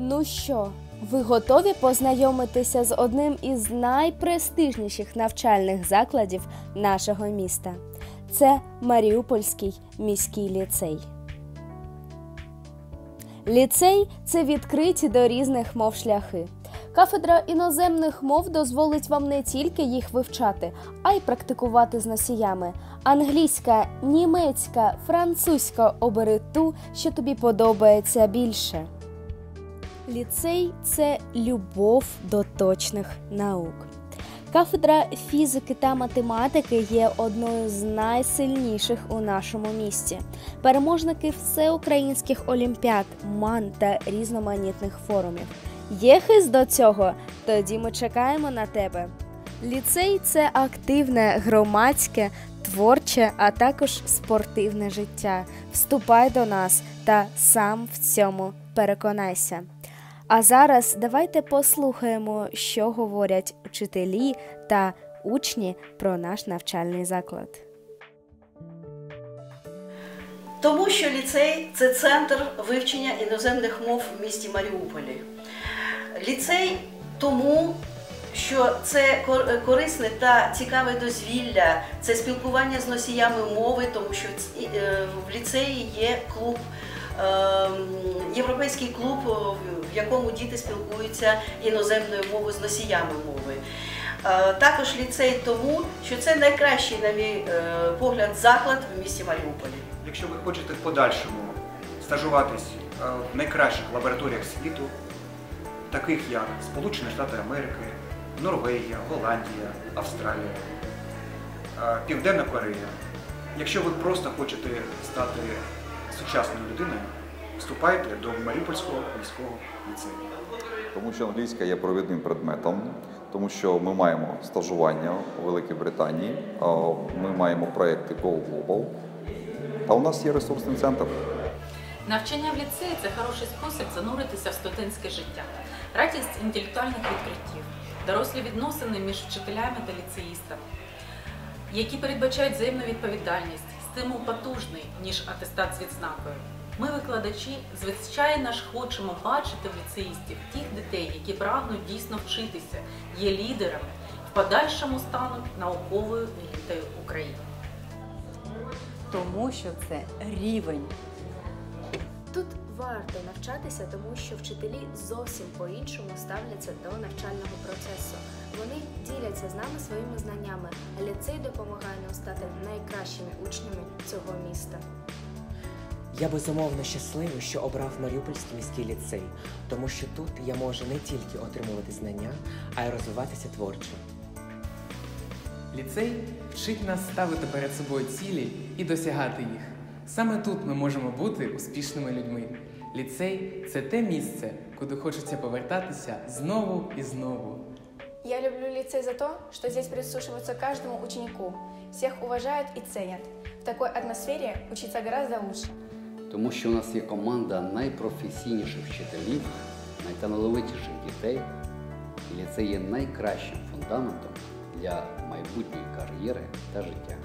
Ну що, ви готові познайомитися з одним із найпрестижніших навчальних закладів нашого міста? Це Маріупольський міський ліцей. Ліцей це відкриті до різних мов шляхи. Кафедра іноземних мов дозволить вам не тільки їх вивчати, а й практикувати з носіями. Англійська, німецька, французька обери ту, що тобі подобається більше. Ліцей це любов до точних наук. Кафедра фізики та математики є одною з найсильніших у нашому місті. Переможники всеукраїнських олімпіад, ман та різноманітних форумів. Є хист до цього? Тоді ми чекаємо на тебе. Ліцей це активне, громадське, творче, а також спортивне життя. Вступай до нас та сам в цьому переконайся. А зараз давайте послухаємо, що говорять вчителі та учні про наш навчальний заклад. Тому що ліцей це центр вивчення іноземних мов в місті Маріуполі. Ліцей тому, що це кор- корисне та цікаве дозвілля, це спілкування з носіями мови, тому що е, в ліцеї є клуб. Е, Європейський клуб, в якому діти спілкуються іноземною мовою з носіями мови. Е, Також ліцей тому, що це найкращий, на мій е, погляд, заклад в місті Маріуполі. Якщо ви хочете в подальшому стажуватись е, в найкращих лабораторіях світу, таких як Сполучені Штати Америки, Норвегія, Голландія, Австралія, Південна Корея, якщо ви просто хочете стати сучасною людиною, вступайте до Маріупольського міського ліцею. Тому що англійська є провідним предметом, тому що ми маємо стажування у Великій Британії, ми маємо проекти Go Global, та у нас є ресурсний центр. Навчання в ліцеї це хороший спосіб зануритися в студентське життя, радість інтелектуальних відкриттів, дорослі відносини між вчителями та ліцеїстами, які передбачають взаємну відповідальність, стимул потужний, ніж атестат з відзнакою. Ми, викладачі, звичайно ж хочемо бачити в ліцеїстів тих дітей, які прагнуть дійсно вчитися, є лідерами, в подальшому стануть науковою елітою України. тому що це рівень. Варто навчатися, тому що вчителі зовсім по-іншому ставляться до навчального процесу. Вони діляться з нами своїми знаннями, а ліцей допомагає нам стати найкращими учнями цього міста. Я безумовно щасливий, що обрав Маріупольський міський ліцей, тому що тут я можу не тільки отримувати знання, а й розвиватися творчо. Ліцей вчить нас ставити перед собою цілі і досягати їх. Саме тут ми можемо бути успішними людьми. Ліцей це те місце, куди хочеться повертатися знову і знову. Я люблю лицей за то, что здесь прислушиваются к каждому ученику, всех уважают и ценят. В такой атмосфере учиться гораздо лучше. тому що у нас є команда найпрофесійніших вчителів, найталановитіших дітей, і ліцей є найкращим фундаментом для майбутньої кар'єри та життя.